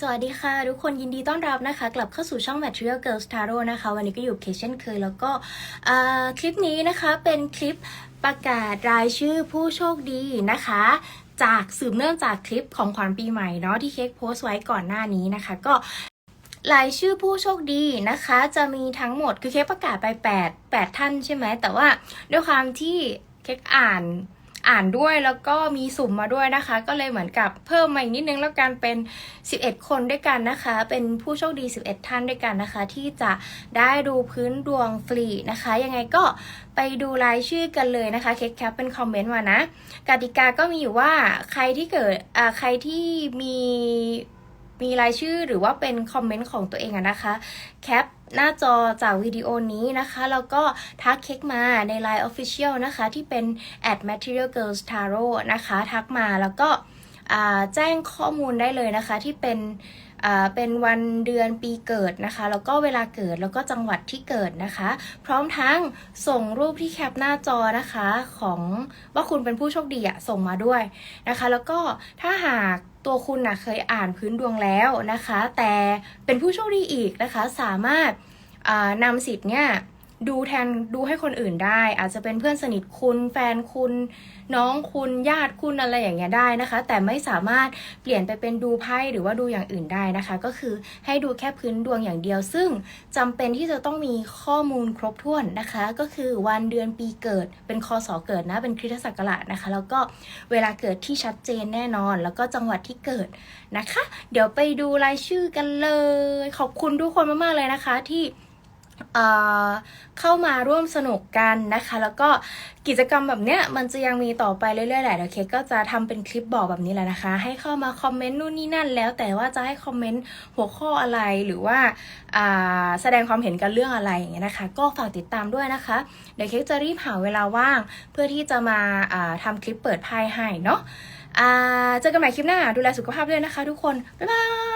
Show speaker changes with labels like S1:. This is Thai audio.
S1: สวัสดีค่ะ ทุกคนยินดีต้อนรับนะคะ กลับเข้าสู่ช่อง Material Girls Tarot นะคะ วันนี้ก็อยู่เคเช่นเคย แล้วก็คลิปนี้นะคะเป็นคลิปประกาศรายชื่อผู้โชคดีนะคะ จากสืบเนื่องจากคลิปของขวัญปีใหม่เนาะที่เค้กโพสต์ไว้ก่อนหน้านี้นะคะ ก็รายชื่อผู้โชคดีนะคะ จะมีทั้งหมดคือเค้กประกาศไป 8 8 ท่านใช่ไหมแต่ว่าด้วยความที่เค้กอ่าน อ่านด้วยแล้วก็มีสุ่มมาด้วยนะคะ ก็เลยเหมือนกับเพิ่มมาอีกนิดนึงแล้วกันเป็น 11 คนด้วยกันนะคะ เป็นผู้โชคดี 11 ท่านด้วยกันนะคะ ที่จะได้ดูพื้นดวงฟรีนะคะ ยังไงก็ไปดูรายชื่อกันเลยนะคะเค้กแคปเป็นคอมเมนต์มานะกติกาก็มีอยู่ว่าใครที่เกิดอ่าใครที่มีมีรายชื่อหรือว่าเป็นคอมเมนต์ของตัวเองอะนะคะแคป หน้าจอจากวิดีโอนี้นะคะ แล้วก็ทักเค้กมาใน Line Official นะคะ ที่เป็น at material girls tarot นะคะ ทักมาแล้วก็แจ้งข้อมูลได้เลยนะคะที่เป็น เป็นวันเดือนปีเกิดนะคะ แล้วก็เวลาเกิดแล้วก็จังหวัดที่เกิดนะคะ พร้อมทั้งส่งรูปที่แคปหน้าจอนะคะของว่าคุณเป็นผู้โชคดีอะส่งมาด้วยนะคะ แล้วก็ถ้าหากตัวคุณนะเคยอ่านพื้นดวงแล้วนะคะ แต่เป็นผู้โชคดีอีกนะคะ สามารถนำสิทธิ์เนี่ย ดูแทนดูให้คนอื่นได้ อาจจะเป็นเพื่อนสนิทคุณแฟนคุณ น้องคุณญาติคุณอะไรอย่างเงี้ยได้นะคะ แต่ไม่สามารถเปลี่ยนไปเป็นดูไพ่หรือว่าดูอย่างอื่นได้นะคะ ก็คือให้ดูแค่พื้นดวงอย่างเดียว ซึ่งจำเป็นที่จะต้องมีข้อมูลครบถ้วนนะคะ ก็คือวันเดือนปีเกิดเป็นคศเกิดนะเป็นคริสตศักราชนะคะ แล้วก็เวลาเกิดที่ชัดเจนแน่นอน แล้วก็จังหวัดที่เกิดนะคะ เดี๋ยวไปดูรายชื่อกันเลย ขอบคุณทุกคนมากๆเลยนะคะที่ เข้ามาร่วมสนุกกันนะคะ แล้วก็กิจกรรมแบบเนี้ยมันจะยังมีต่อไปเรื่อยๆแหละเดี๋ยวเคกก็จะทำเป็นคลิปบอกแบบนี้แหละนะคะ ให้เข้ามาคอมเมนต์นู่นนี่นั่นแล้ว แต่ว่าจะให้คอมเมนต์หัวข้ออะไรหรือว่าแสดงความเห็นกันเรื่องอะไรอย่างเงี้ยนะคะ ก็ฝากติดตามด้วยนะคะ เดี๋ยวเคจะรีบหาเวลาว่าง เพื่อที่จะมาอ่าทำคลิปเปิดไพ่ให้เนาะเจอกันใหม่คลิปหน้าดูแลสุขภาพด้วยนะคะ ทุกคนบ๊ายบาย